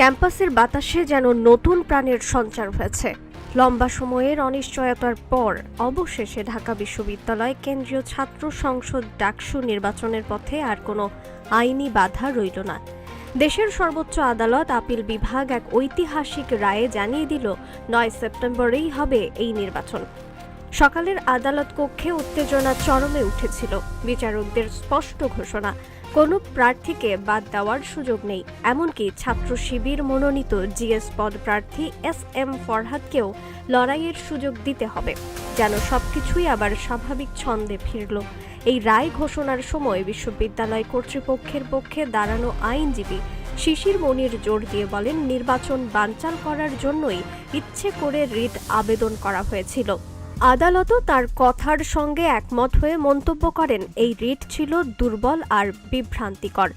ক্যাম্পাসের বাতাসে যেন নতুন প্রাণের সঞ্চার হয়েছে। লম্বা সময়ের অনিশ্চয়তার পর অবশেষে ঢাকা বিশ্ববিদ্যালয় কেন্দ্রীয় ছাত্র সংসদ ডাকসু নির্বাচনের পথে আর কোনো আইনি বাধা রইল না। দেশের সর্বোচ্চ আদালত আপিল বিভাগ এক ঐতিহাসিক রায়ে জানিয়ে দিল, নয় সেপ্টেম্বরেই হবে এই নির্বাচন। সকালের আদালত কক্ষে উত্তেজনা চরমে উঠেছিল। বিচারকদের স্পষ্ট ঘোষণা, কোনো প্রার্থীকে বাদ দেওয়ার সুযোগ নেই। এমনকি ছাত্র শিবির মনোনীত জিএস পদ প্রার্থী এস এম ফরহাদকেও লড়াইয়ের সুযোগ দিতে হবে। যেন সবকিছুই আবার স্বাভাবিক ছন্দে ফিরল। এই রায় ঘোষণার সময় বিশ্ববিদ্যালয় কর্তৃপক্ষের পক্ষে দাঁড়ানো আইনজীবী শিশির মনির জোর দিয়ে বলেন, নির্বাচন বানচাল করার জন্যই ইচ্ছে করে রিট আবেদন করা হয়েছিল। আদালতও তার কথার সঙ্গে একমত হয়ে মন্তব্য করেন। এই রিট ছিল দুর্বল আর বিভ্রান্তিকর।